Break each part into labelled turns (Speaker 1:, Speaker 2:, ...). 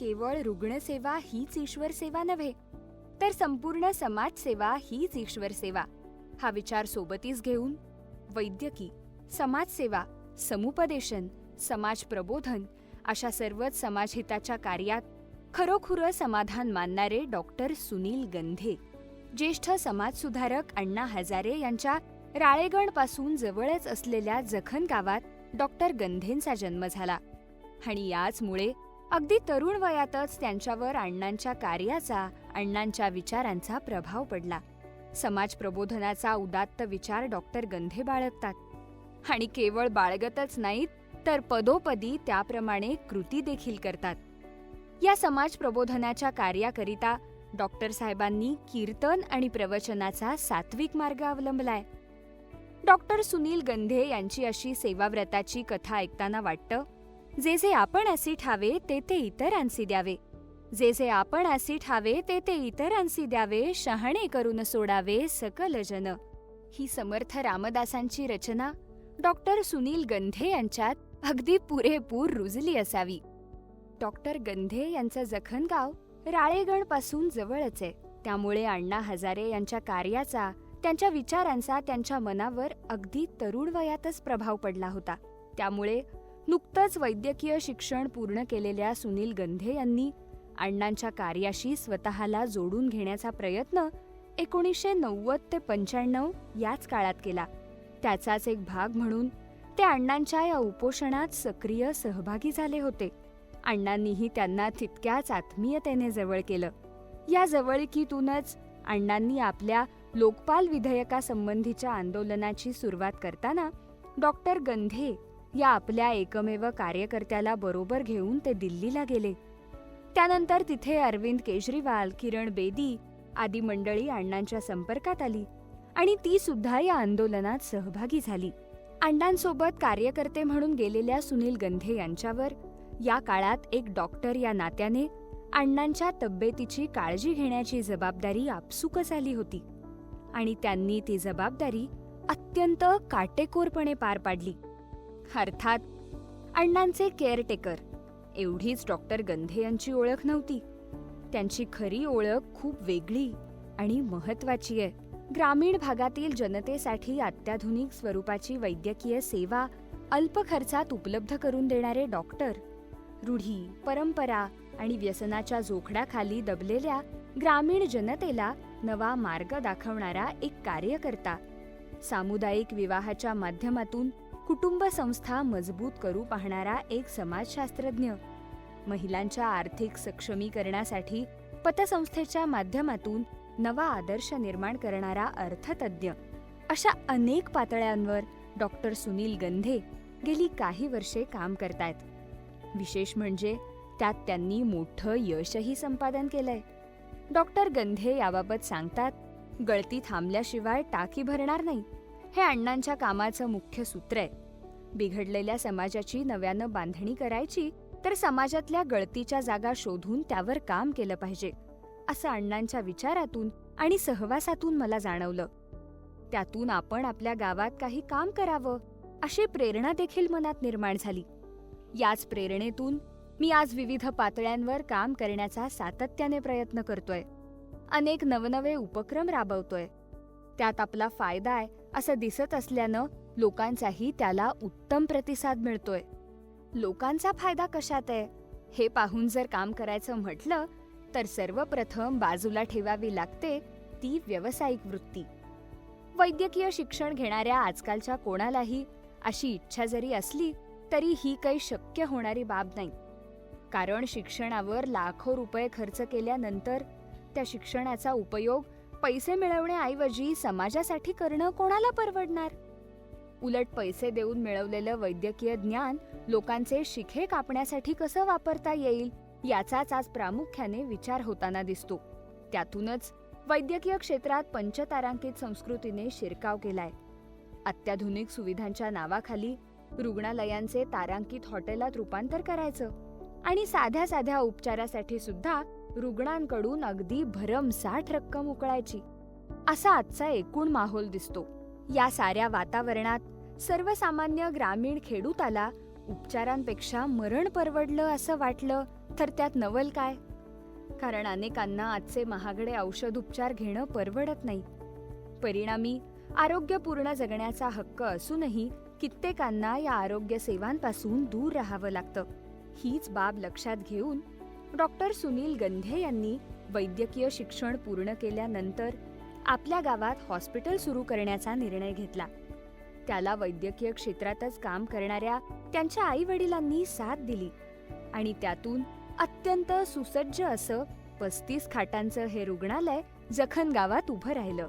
Speaker 1: केवळ रुग्णसेवा हीच ईश्वर सेवा नव्हे तर संपूर्ण समाजसेवा हीच ईश्वर सेवा. हा विचार सोबतीच घेऊन वैद्यकी समाजसेवा समुपदेशन समाज प्रबोधन अशा सर्वच समाजहिताच्या कार्यात खरोखुरं समाधान मानणारे डॉक्टर सुनील गंधे ज्येष्ठ समाजसुधारक अण्णा हजारे यांच्या राळेगणपासून जवळच असलेल्या जखन गावात डॉक्टर गंधेंचा जन्म झाला. आणि याचमुळे अगदी तरुण वयातच त्यांच्यावर अण्णांच्या कार्याचा अण्णांच्या विचारांचा प्रभाव पडला. समाज प्रबोधनाचा उदात्त विचार डॉक्टर गंधे बाळगतात. आणि केवळ बाळगतच नाहीत तर पदोपदी त्याप्रमाणे कृती देखील करतात. या समाज प्रबोधनाच्या कार्याकरिता डॉक्टर साहेबांनी कीर्तन आणि प्रवचनाचा सात्विक मार्ग अवलंबलाय. डॉक्टर सुनील गंधे यांची अशी सेवाव्रताची कथा ऐकताना वाटतं जे जे आपण असी हवे ते ते इतरांसी द्यावे. जे जे आपण असी हवे ते ते इतरांसी द्यावे शहाणे करून सोडावे सकल जन. ही समर्थ रामदासांची रचना डॉक्टर सुनील गंधे यांच्यात अगदी पुरेपूर रुजली असावी. डॉक्टर गंधे यांचं जखणगाव राळेगणपासून जवळच आहे. त्यामुळे अण्णा हजारे यांच्या कार्याचा त्यांच्या विचारांचा त्यांच्या मनावर अगदी तरुण वयातच प्रभाव पडला होता. त्यामुळे नुकतंच वैद्यकीय शिक्षण पूर्ण केलेल्या सुनील गंधे यांनी अण्णांच्या कार्याशी स्वतःला जोडून घेण्याचा प्रयत्न एकोणीसशे नव्वद ते पंच्याण्णव याच काळात केला. त्याचाच एक भाग म्हणून ते अण्णांच्या या उपोषणात सक्रिय सहभागी झाले होते. अण्णांनीही त्यांना तितक्याच आत्मीयतेने जवळ केलं. या जवळकीतूनच अण्णांनी आपल्या लोकपाल विधेयकासंबंधीच्या आंदोलनाची सुरुवात करताना डॉक्टर गंधे या आपल्या एकमेव कार्यकर्त्याला बरोबर घेऊन ते दिल्लीला गेले. त्यानंतर तिथे अरविंद केजरीवाल किरण बेदी आदी मंडळी अण्णांच्या संपर्कात आली आणि ती सुद्धा या आंदोलनात सहभागी झाली. अण्णांसोबत कार्यकर्ते म्हणून गेलेल्या सुनील गंधे यांच्यावर या काळात एक डॉक्टर या नात्याने अण्णांच्या तब्येतीची काळजी घेण्याची जबाबदारी आपसुकच आली होती आणि त्यांनी ती जबाबदारी अत्यंत काटेकोरपणे पार पाडली. अर्थात अण्णांचे केअरटेकर. एवढीच डॉक्टर गंधे यांची ओळख नव्हती. त्यांची खरी ओळख खूप वेगळी आणि महत्वाची आहे. ग्रामीण भागातील जनतेसाठी अत्याधुनिक स्वरूपाची वैद्यकीय सेवा अल्प खर्चात उपलब्ध करून देणारे डॉक्टर रूढी परंपरा आणि व्यसनाच्या जोखडाखाली दबलेल्या ग्रामीण जनतेला नवा मार्ग दाखवणारा एक कार्यकर्ता. सामुदायिक विवाहाच्या माध्यमातून कुटुंब संस्था मजबूत करू पाहणारा एक समाजशास्त्रज्ञ. महिलांच्या आर्थिक सक्षमीकरणासाठी पतसंस्थेच्या माध्यमातून नवा आदर्श निर्माण करणारा अर्थतज्ञ. अशा अनेक पातळ्यांवर डॉक्टर सुनील गंधे गेली काही वर्षे काम करतायत. विशेष म्हणजे त्यात त्यांनी मोठं यशही संपादन केलंय. डॉक्टर गंधे याबाबत सांगतात गळती थांबल्याशिवाय टाकी भरणार नाही. हे अण्णांच्या कामाचं मुख्य सूत्र आहे. बिघडलेल्या समाजाची नव्यानं बांधणी करायची तर समाजातल्या गळतीच्या जागा शोधून त्यावर काम केलं पाहिजे असं अण्णांच्या विचारातून आणि सहवासातून मला जाणवलं. त्यातून आपण आपल्या गावात काही काम करावं अशी प्रेरणा देखील मनात निर्माण झाली. याच प्रेरणेतून मी आज विविध पातळ्यांवर काम करण्याचा सातत्याने प्रयत्न करतोय. अनेक नवनवे उपक्रम राबवतोय. त्यात आपला फायदा आहे असं दिसत असल्यानं लोकांचाही त्याला उत्तम प्रतिसाद मिळतोय. लोकांचा फायदा कशात आहे? हे पाहून जर काम करायचं म्हटलं तर सर्वप्रथम बाजूला ठेवावी लागते ती व्यावसायिक वृत्ती. वैद्यकीय शिक्षण घेणाऱ्या आजकालच्या कोणालाही अशी इच्छा जरी असली तरी ही काही शक्य होणारी बाब नाही. कारण शिक्षणावर लाखो रुपये खर्च केल्यानंतर त्या शिक्षणाचा उपयोग पैसे मिळवण्याऐवजी समाजासाठी करणं कोणाला परवडणार? उलट पैसे देऊन मिळवलेलं वैद्यकीय ज्ञान लोकांचे शिखे कापण्यासाठी कसं वापरता येईल याचाच आज प्रामुख्याने विचार होताना दिसतो. त्यातूनच वैद्यकीय क्षेत्रात पंचतारांकित संस्कृतीने शिरकाव केलाय. अत्याधुनिक सुविधांच्या नावाखाली रुग्णालयांचे तारांकित हॉटेलात रूपांतर करायचं आणि साध्या साध्या उपचारासाठी सुद्धा रुग्णांकडून अगदी भरमसाठ रक्कम उकळायची. असा आजचा एकूण माहोल दिसतो. या साऱ्या वातावरणात सर्वसामान्य ग्रामीण खेडूताला उपचारांपेक्षा मरण परवडलं असं वाटलं तर त्यात नवल काय? कारण अनेकांना आजचे महागडे औषध उपचार घेणं परवडत नाही. परिणामी आरोग्यपूर्ण जगण्याचा हक्क असूनही कित्येकांना या आरोग्य सेवांपासून दूर राहावं लागतं. हीच बाब लक्षात घेऊन डॉक्टर सुनील गंधे यांनी वैद्यकीय शिक्षण पूर्ण केल्यानंतर आपल्या गावात हॉस्पिटल सुरू करण्याचा निर्णय घेतला. त्याला वैद्यकीय क्षेत्रातच काम करणाऱ्या त्यांच्या आई वडिलांनी साथ दिली आणि त्यातून अत्यंत सुसज्ज असं पस्तीस खाटांचं हे रुग्णालय जखन गावात उभं राहिलं.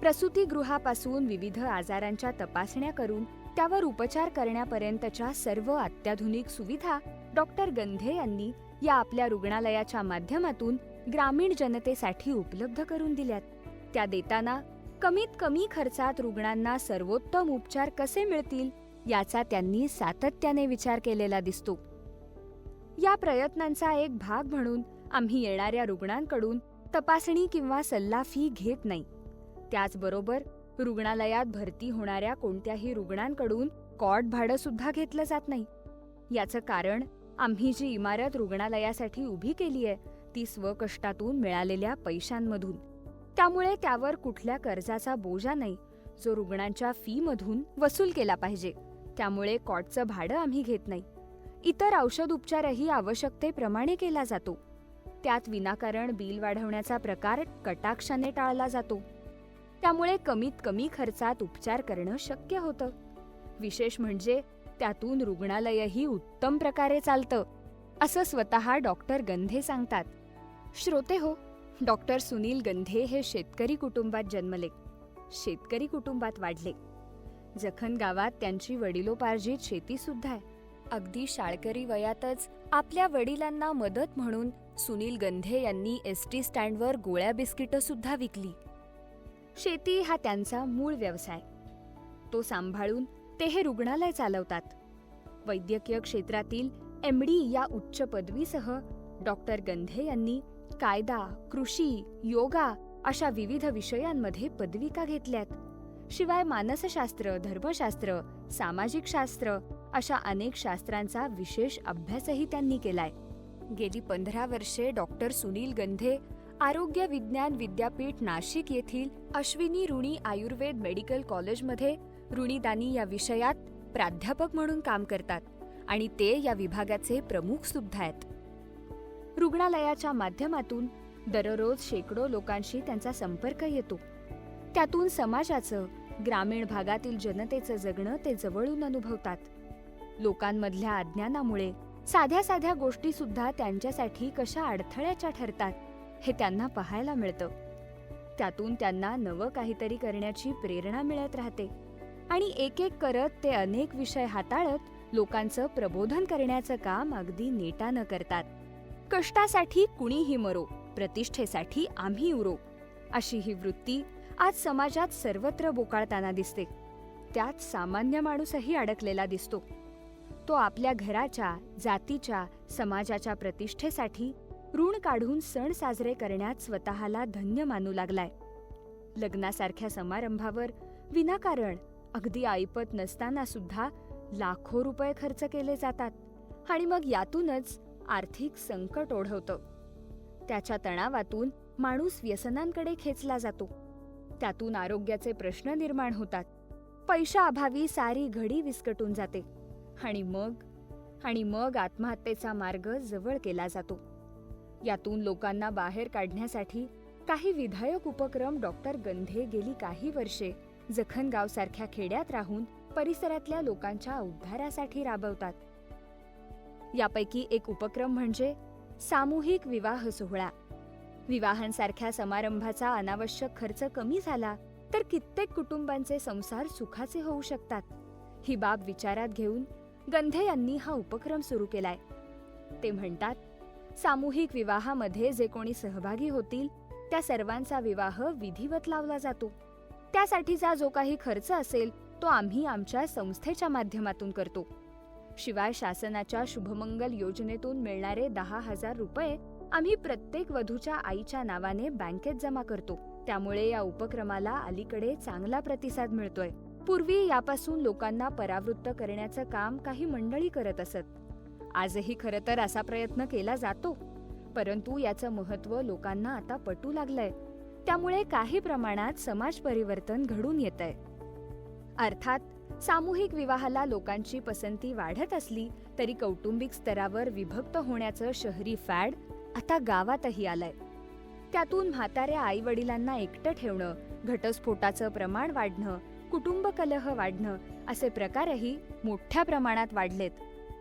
Speaker 1: प्रसूतीगृहापासून विविध आजारांच्या तपासण्या करून त्यावर उपचार करण्यापर्यंतच्या सर्व अत्याधुनिक सुविधा डॉक्टर गंधे यांनी या आपल्या रुग्णालयाच्या माध्यमातून ग्रामीण जनतेसाठी उपलब्ध करून दिल्यात. त्या देताना कमीत कमी खर्चात रुग्णांना सर्वोत्तम उपचार कसे मिळतील याचा त्यांनी सातत्याने विचार केलेला दिसतो. या प्रयत्नांचा एक भाग म्हणून आम्ही येणाऱ्या रुग्णांकडून तपासणी किंवा सल्ला फी घेत नाही. त्याचबरोबर रुग्णालयात भरती होणाऱ्या कोणत्याही रुग्णांकडून कॉट भाडं सुद्धा घेतलं जात नाही. याचं कारण आम्ही जी इमारत रुग्णालयासाठी उभी केली आहे ती स्वकष्टातून मिळालेल्या पैशांमधून. त्यामुळे त्यावर कुठल्या कर्जाचा बोजा नाही जो रुग्णांच्या फीमधून वसूल केला पाहिजे. त्यामुळे कॉटचं भाडं आम्ही घेत नाही. इतर औषध उपचारही आवश्यकतेप्रमाणे केला जातो. त्यात विनाकारण बिल वाढवण्याचा प्रकार कटाक्षाने टाळला जातो. त्यामुळे कमीत कमी खर्चात उपचार करणं शक्य होतं. विशेष म्हणजे त्यातून रुग्णालयही उत्तम प्रकारे चालतं असं स्वतः डॉक्टर गंधे सांगतात. श्रोते हो डॉक्टर सुनील गंधे हे शेतकरी कुटुंबात जन्मले. शेतकरी कुटुंबात वाढले. जखन गावात त्यांची वडिलोपार्जित शेतीसुद्धा आहे. अगदी शाळकरी वयातच आपल्या वडिलांना मदत म्हणून सुनील गंधे यांनी एस टी स्टँडवर गोळ्या बिस्किटं सुद्धा विकली. शेती हा त्यांचा मूळ व्यवसाय. तो सांभाळून ते हे रुग्णालय चालवतात. वैद्यकीय क्षेत्रातील एम डी या उच्च पदवीसह डॉक्टर गंधे यांनी कायदा कृषी योगा अशा विविध विषयांमध्ये पदविका घेतल्यात. शिवाय मानसशास्त्र धर्मशास्त्र सामाजिक शास्त्र अशा अनेक शास्त्रांचा विशेष अभ्यासही त्यांनी केलाय. गेली पंधरा वर्षे डॉक्टर सुनील गंधे आरोग्य विज्ञान विद्यापीठ नाशिक येथील अश्विनी ऋणी आयुर्वेद मेडिकल कॉलेजमध्ये ऋणीदानी या विषयात प्राध्यापक म्हणून काम करतात आणि ते या विभागाचे प्रमुख सुद्धा आहेत. रुग्णालयाच्या माध्यमातून दररोज शेकडो लोकांशी त्यांचा संपर्क येतो. त्यातून समाजाचं ग्रामीण भागातील जनतेचं जगणं ते जवळून अनुभवतात. लोकांमधल्या अज्ञानामुळे साध्या साध्या गोष्टी सुद्धा त्यांच्यासाठी कशा अडथळ्याच्या ठरतात हे त्यांना पाहायला मिळतं. त्यातून त्यांना नवं काहीतरी करण्याची प्रेरणा मिळत राहते. आणि एक एक करत ते अनेक विषय हाताळत लोकांचं प्रबोधन करण्याचं काम अगदी नेटानं करतात. कष्टासाठी कुणीही मरो प्रतिष्ठेसाठी आम्ही उरो अशी ही वृत्ती आज समाजात सर्वत्र बोकाळताना दिसते. त्यात सामान्य माणूसही अडकलेला दिसतो. तो आपल्या घराच्या जातीच्या समाजाच्या प्रतिष्ठेसाठी ऋण काढून सण साजरे करण्यात स्वतःला धन्य मानू लागलाय. लग्नासारख्या समारंभावर विनाकारण अगदी ऐपत नसताना सुद्धा लाखो रुपये खर्च केले जातात आणि मग यातूनच आर्थिक संकट ओढवतं. त्याच्या तणावातून माणूस व्यसनांकडे खेचला जातो. त्यातून आरोग्याचे प्रश्न निर्माण होतात. पैशाअभावी सारी घडी विस्कटून जाते आणि मग आणि मग आत्महत्येचा मार्ग जवळ केला जातो. यातून लोकांना बाहेर काढण्यासाठी काही विधायक उपक्रम डॉक्टर गंधे गेली काही वर्षे जखनगावसारख्या खेड्यात राहून परिसरातल्या लोकांच्या उद्धारासाठी राबवतात. यापैकी एक उपक्रम म्हणजे सामूहिक विवाह सोहळा. विवाहांसारख्या समारंभाचा अनावश्यक खर्च कमी झाला तर कित्येक कुटुंबांचे संसार सुखाचे होऊ शकतात. ही बाब विचारात घेऊन गंधे यांनी हा उपक्रम सुरू केलाय. ते म्हणतात सामूहिक विवाहामध्ये जे कोणी सहभागी होतील त्या सर्वांचा विवाह विधिवत लावला जातो. त्यासाठीचा जो काही खर्च असेल तो आम्ही आमच्या संस्थेच्या माध्यमातून करतो. शिवाय शासनाच्या शुभमंगल योजनेतून मिळणारे दहा हजार रुपये आम्ही प्रत्येक वधूच्या आईच्या नावाने बँकेत जमा करतो. त्यामुळे या उपक्रमाला अलीकडे चांगला प्रतिसाद मिळतोय. पूर्वी यापासून लोकांना परावृत्त करण्याचं काम काही मंडळी करत असत. आजही खरं तर असा प्रयत्न केला जातो. परंतु याचं महत्त्व लोकांना आता पटू लागलंय. त्यामुळे काही प्रमाणात समाज परिवर्तन घडून येतंय. अर्थात सामूहिक विवाहाला लोकांची पसंती वाढत असली तरी कौटुंबिक स्तरावर विभक्त होण्याचं शहरी फॅड आता गावातही आलंय. त्यातून म्हाताऱ्या आई वडिलांना एकटं ठेवणं घटस्फोटाचं प्रमाण वाढणं कुटुंब कलह वाढणं असे प्रकारही मोठ्या प्रमाणात वाढलेत.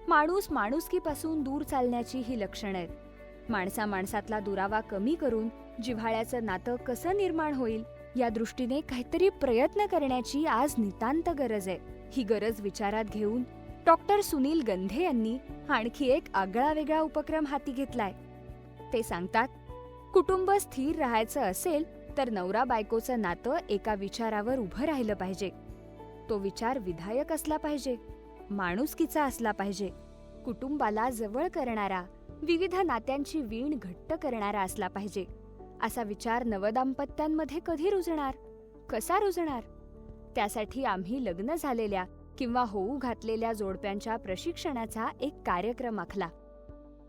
Speaker 1: माणूस माणुसकीपासून दूर चालण्याची ही लक्षणं आहेत. माणसा माणसातला दुरावा कमी करून जिव्हाळ्याचं नातं कसं निर्माण होईल या दृष्टीने काहीतरी प्रयत्न करण्याची आज नितांत गरज आहे. ही गरज विचारात घेऊन डॉक्टर सुनील गंधे यांनी आणखी एक आगळा वेगळा उपक्रम हाती घेतलाय. ते सांगतात कुटुंब स्थिर राहायचं असेल तर नवरा बायकोचं नातं एका विचारावर उभं राहिलं पाहिजे. तो विचार विधायक असला पाहिजे माणुसकीचा असला पाहिजे. कुटुंबाला जवळ करणारा विविध नात्यांची वीण घट्ट करणारा असला पाहिजे. असा विचार नवदाम्पत्यांमध्ये कधी रुजणार? कसा रुजणार? त्यासाठी आम्ही लग्न झालेल्या किंवा होऊ घातलेल्या जोडप्यांच्या प्रशिक्षणाचा एक कार्यक्रम आखला.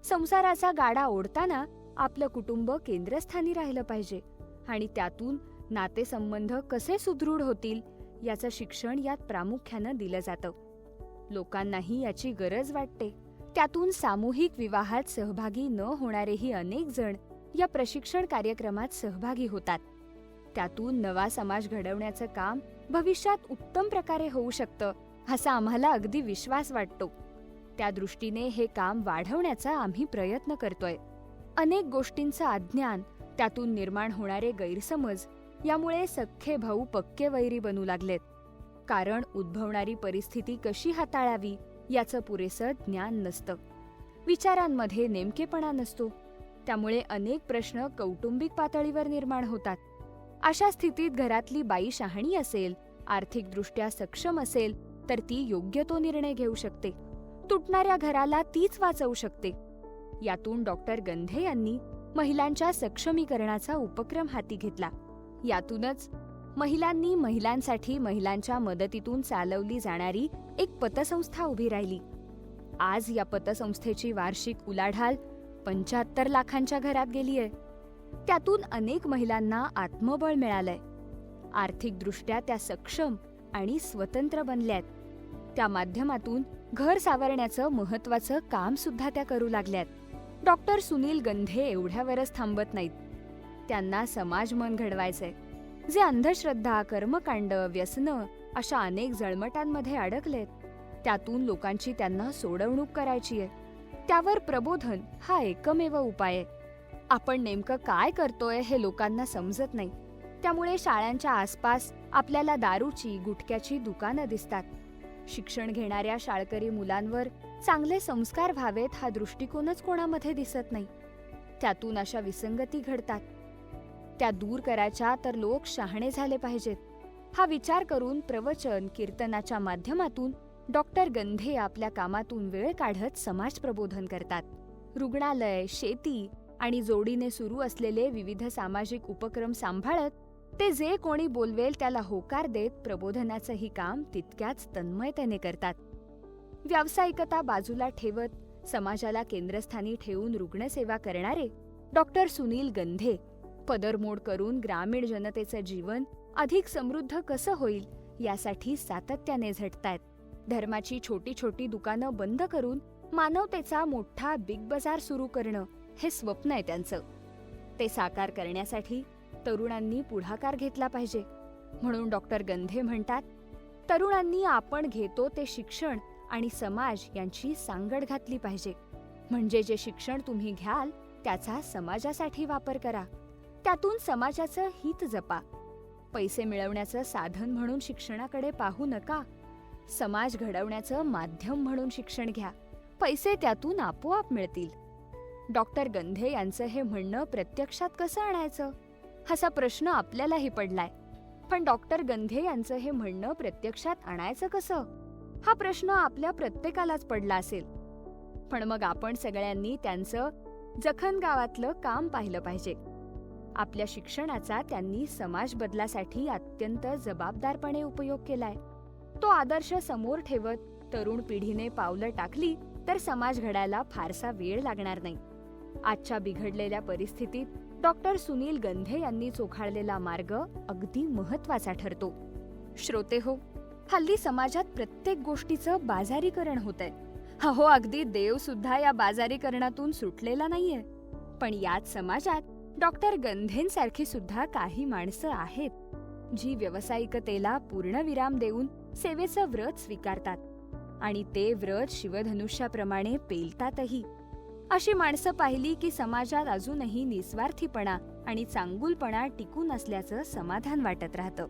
Speaker 1: संसाराचा गाडा ओढताना आपलं कुटुंब केंद्रस्थानी राहिलं पाहिजे आणि त्यातून नातेसंबंध कसे सुदृढ होतील याचं शिक्षण यात प्रामुख्यानं दिलं जातं. लोकांनाही याची गरज वाटते. त्यातून सामूहिक विवाहात सहभागी न होणारेही अनेक जण या प्रशिक्षण कार्यक्रमात सहभागी होतात. त्यातून नवा समाज घडवण्याचं काम भविष्यात उत्तम प्रकारे होऊ शकतं असा आम्हाला अगदी विश्वास वाटतो. त्या दृष्टीने हे काम वाढवण्याचा आम्ही प्रयत्न करतोय. अनेक गोष्टींचं अज्ञान त्यातून निर्माण होणारे गैरसमज यामुळे सख्खे भाऊ पक्के वैरी बनू लागलेत. कारण उद्भवणारी परिस्थिती कशी हाताळावी याचं पुरेसं ज्ञान नसतं. विचारांमध्ये नेमकेपणा नसतो. त्यामुळे अनेक प्रश्न कौटुंबिक पातळीवर निर्माण होतात. अशा स्थितीत घरातली बाई शहाणी असेल आर्थिकदृष्ट्या सक्षम असेल तर ती योग्य तो निर्णय घेऊ शकते. तुटणाऱ्या घराला तीच वाचवू शकते. यातून डॉक्टर गंधे यांनी महिलांच्या सक्षमीकरणाचा उपक्रम हाती घेतला. यातूनच महिलांनी महिलांसाठी महिलांच्या मदतीतून चालवली जाणारी एक पतसंस्था उभी राहिली. आज या पतसंस्थेची वार्षिक उलाढाल पंच्याहत्तर लाखांच्या घरात गेलीय. त्यातून अनेक महिलांना आत्मबळ मिळालंय. आर्थिकदृष्ट्या त्या सक्षम आणि स्वतंत्र बनल्यात. त्या माध्यमातून घर सावरण्याचं महत्वाचं काम सुद्धा त्या करू लागल्यात. डॉक्टर सुनील गंधे एवढ्यावरच थांबत नाहीत. त्यांना समाज मन घडवायचंय. जे अंधश्रद्धा कर्मकांड व्यसनं अशा अनेक जळमटांमध्ये अडकलेत. त्यातून लोकांची त्यांना सोडवणूक करायची आहे. त्यावर प्रबोधन हा एकमेव उपाय आहे. आपण नेमकं काय करतोय हे लोकांना समजत नाही. त्यामुळे शाळांच्या आसपास आपल्याला दारूची गुटख्याची दुकानं दिसतात. शिक्षण घेणाऱ्या शाळकरी मुलांवर चांगले संस्कार व्हावेत हा दृष्टिकोनच कोणामध्ये दिसत नाही. त्यातून अशा विसंगती घडतात. त्या दूर करायच्या तर लोक शहाणे झाले पाहिजेत. हा विचार करून प्रवचन कीर्तनाच्या माध्यमातून डॉक्टर गंधे आपल्या कामातून वेळ काढत समाज प्रबोधन करतात. रुग्णालय शेती आणि जोडीने सुरू असलेले विविध सामाजिक उपक्रम सांभाळत ते जे कोणी बोलवेल त्याला होकार देत प्रबोधनाचंही काम तितक्याच तन्मयतेने करतात. व्यावसायिकता बाजूला ठेवत समाजाला केंद्रस्थानी ठेवून रुग्णसेवा करणारे डॉक्टर सुनील गंधे पदरमोड करून ग्रामीण जनतेचं जीवन अधिक समृद्ध कसं होईल यासाठी सातत्याने झटतायत. धर्माची छोटी छोटी दुकानं बंद करून मानवतेचा मोठा बिग बाजार सुरू करणं हे स्वप्न आहे त्यांचं. ते साकार करण्यासाठी तरुणांनी पुढाकार घेतला पाहिजे. म्हणून डॉक्टर गंधे म्हणतात तरुणांनी आपण घेतो ते शिक्षण आणि समाज यांची सांगड घातली पाहिजे. म्हणजे जे शिक्षण तुम्ही घ्याल त्याचा समाजासाठी वापर करा. त्यातून समाजाचं हित जपा. पैसे मिळवण्याचं साधन म्हणून शिक्षणाकडे पाहू नका. समाज घडवण्याचं माध्यम म्हणून शिक्षण घ्या. पैसे त्यातून आपोआप मिळतील. डॉक्टर गंधे यांचं हे म्हणणं प्रत्यक्षात कसं आणायचं? असा प्रश्न आपल्यालाही पडलाय. पण डॉक्टर गंधे यांचं हे म्हणणं प्रत्यक्षात आणायचं कसं? हा प्रश्न आपल्या प्रत्येकालाच पडला असेल. पण मग आपण सगळ्यांनी त्यांचं जखन गावातलं काम पाहिलं पाहिजे. आपल्या शिक्षणाचा त्यांनी समाज बदलासाठी अत्यंत जबाबदारपणे उपयोग केलाय. तो आदर्श समोर ठेवत तरुण पिढीने पावलं टाकली तर समाज घडायला फारसा वेळ लागणार नाही. आजच्या बिघडलेल्या परिस्थितीत डॉक्टर सुनील गंधे यांनी चोखाळलेला मार्ग अगदी महत्त्वाचा ठरतो. श्रोते हो हल्ली समाजात प्रत्येक गोष्टीचं बाजारीकरण होत आहे हो अगदी देव सुद्धा या बाजारीकरणातून सुटलेला नाहीये. पण याच समाजात डॉक्टर गंधेंसारखी सुद्धा काही माणसं आहेत जी व्यावसायिकतेला पूर्णविराम देऊन सेवेचं व्रत स्वीकारतात आणि ते व्रत शिवधनुष्याप्रमाणे पेलतातही. अशी माणसं पाहिली की समाजात अजूनही निस्वार्थीपणा आणि चांगुलपणा टिकून असल्याचं समाधान वाटत राहतं.